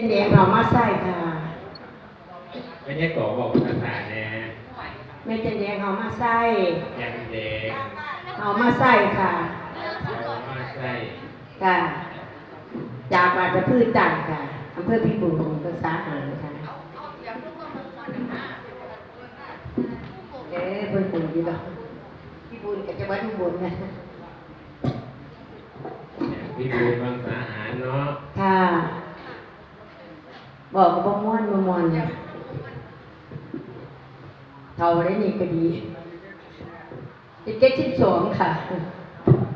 เป็นแดงเอามาใส่ค่ะไม่ใช่ก่อบอกภาษาแน่ไม่เป็นแดงเอามาใส่ยังเด็กเอามาใส่ค่ะเอามาใส่ค่ะ จากบาดพืชจันทร์ค่ะอำเภอพิบูลภาษาหารค่ะเอ๊ะเพิ่นปุ่นดีดอกพิบูลกับจังหวัดพิบูลนะพี่บูลภาษาหารเนาะค่ะ บอกกับบ่ม่วนบ่ม่วนเท่าได้นี่ก็ดีเป็นเจ็ดสิบสองค่ะ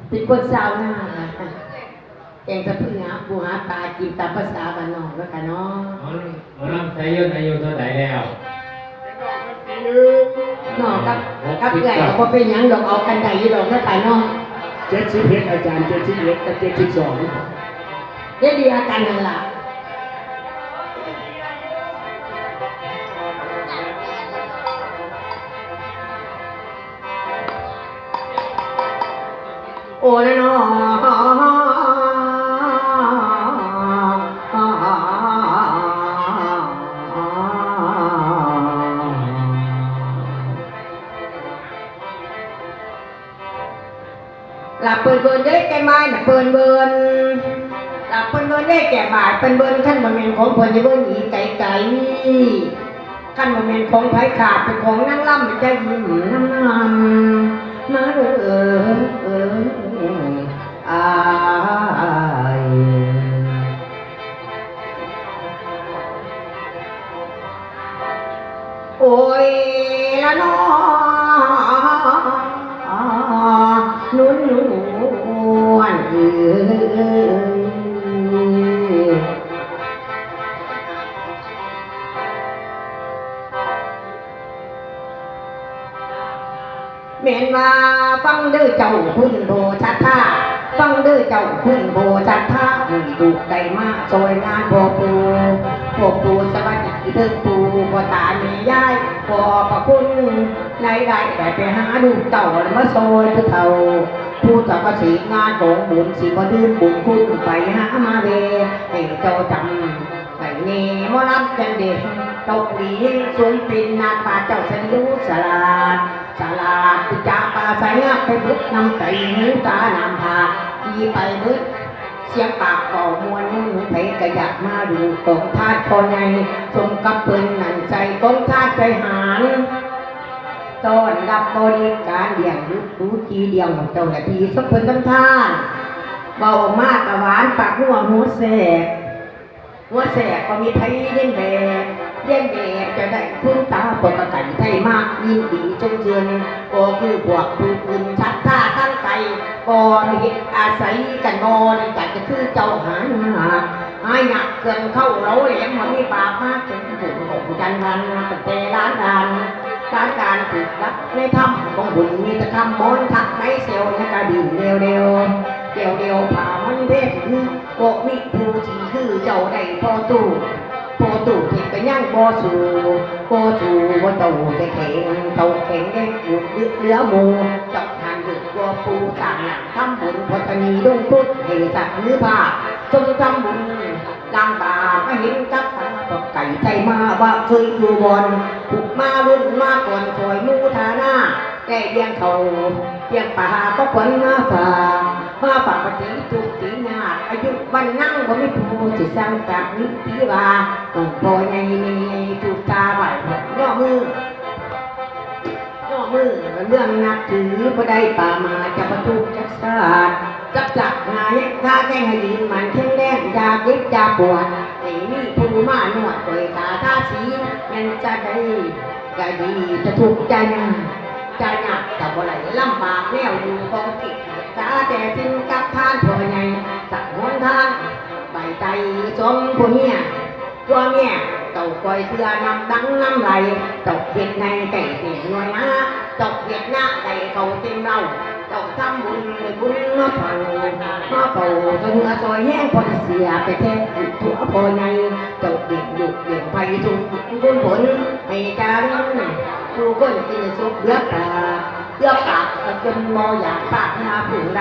เป็นคนสาวหน้าค่ะแกงจะพึ่งหาปูหาปลากินตามภาษาบ้านนอกแล้วค่ะเนาะหมอหมอลำไทยยศอายุเท่าไหร่แล้วนอกกับกับเอื่อยก็บ่เป็นหยังดอกเอากันได้อยู่ดอกแล้วค่ะเนาะเจ็ดสิบเอ็ดอาจารย์เจ็ดสิบเอ็ดกับเจ็ดสิบสองเดี๋ยวดีอาการนั่นล่ะโอ้ละเนาะหลับเปินเบินได้แก่ไม้น่ะ เปินเบินหลับเปินเบินได้แก่บาทเปินเบินขั้นบ่แม่นของเพิ่นจะเบิ่นอีไก่ไก่ขั้นบ่แม่นของไผ่ขาดเป็นของนางล่ำใจยิ้มน้ำน้ำมาเด้อเออเออ ละน้อนุ่นนวลเอ้ยแม่นว่าฟังเด้อเจ้าคุณโบชัดท่าฟังเด้อเจ้ามีดุได้มาซอยงานพ่อปูพ่อปูสวัสดีเด้อปูพ่อตาม่ยายพอประคุณในได้แต่ไปหาดูเต่ามาโซยผู้เฒ่าผู้จักว่าสีงานของบุญสิบดื้มบุญคุณไปหามาเวให้เจ้าจำไก่เนมรับจันเด็กตกดีสูงปินนาป่าเจ้าสนิวสลาดสลาดตุจาป่าใสงับไปบึกนำไก่หูตานำพาดีไปบึก สียงปากก่อมวนหนูเพกระยักมาดูกองทาดพอในสมกับเปิ้นนั่นใจกองทาดใจหารต้อนรับบริการเดี่ยงยุดูทีเดียวเจ้าหน้าที่สักเพิ่นทั้งท่านเบามากกะหวานปากหัวหัวแสกหัวแสกก็มีไทยเล่นแบบเล่นแบบจะได้พึ่งตาปกติไทยมากยินดีจงเจือนก็คือพวกผู้อื่นชัดท่าตั้งใจ ก็มีอาศัยกันนอนในกันก็คือเจ้าหาหาหายหนักเกินเข้าเราแหลมมันมีปากมากจนถึงของจันทร์วันตั้งแต่ร้านดานการการถูกรับในถ้ำของบุญมีแต่คำมอนทักไม่เซลในกระดิ่งเร็วเร็วเดียวเดียวผ่ามันเพศโกมีผู้ที่คือเจ้าได้พอตู้พอตู้เก็บไปย่างบ่สู่บ่สู่บ่เต่าจะแข็งเต่าแข็งแดงอุดเหลือหมูจับ ทานดึกว่าปูต่างหลังทำบุญพัฒนีดงพุทธให้จักมือผ้าจงทำบุญล้างบาปไม่เห็นกับตาตกไก่ใจมาว่าเคยอยู่บอนผูกมาวุ่นมาก่อนคอยมูทาหน้าแก่เดียงเขาเดียงป่าก็ขวัญมาฝากมาฝากปฏิทุกตีนาอายุวันนั่งบ่มีผู้สิสร้างจากนิติว่าต้องปล่อยในนี้ถูกตาไหวย่อมือย่อมือ เรื่องนับถือบ่ได้ป่ามาจะประทุกจักศาสจับจักงานท่าแก้งให้ดีมันแข็งแรงยาเย็บยาปวดไอ้นี่ผู้มานวดโดยตาท่าสีมันจะได้ก็ดีจะถูกใจยากจะยากกับบ่ไหลลำบากแนวอยู่ของกิจสาแต่ถึงกับทานพ่อใหญ่สักหนทางใบไตสมผู้เมีย ตัวเมียต่าคอยเสือนำดังน้ำไหลตกเห็ดในไก่เตียงหน่วยนะตกเห็ดหน้าไก่เขาเต็มเราตกทำบุญบุญมาเผามาเผาจนเงือซอยแห้งพอเสียไปแท้ตัวพอใหญ่ตกเด็กหยุดเด็กไปทุกบุญผลให้จารึกผู้คนกินสุกเลือกตาเลือกปากจนมออยากปากนาผู้ใด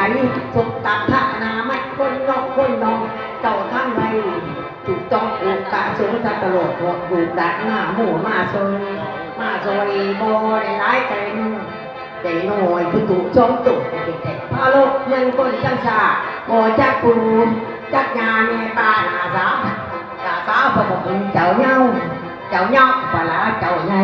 สุกตับพระนาไม่คนนอกคนนองเจ้าทั้งไร ถูกต้องอุกาสงทัดตลอดหกดูดัดหน้าหมู่มาซอยมาซอยบ่ได้ร้ายใจนุ่งใจน้อยผู้ถูกจ้องตุกแต่พาโลกเมืองคนจังสาบ่จักปูจักงานเมตตาหนาสาวหนาสาวพระบอกเจ้าเงาเจ้าเงาปลาเจ้าใหญ่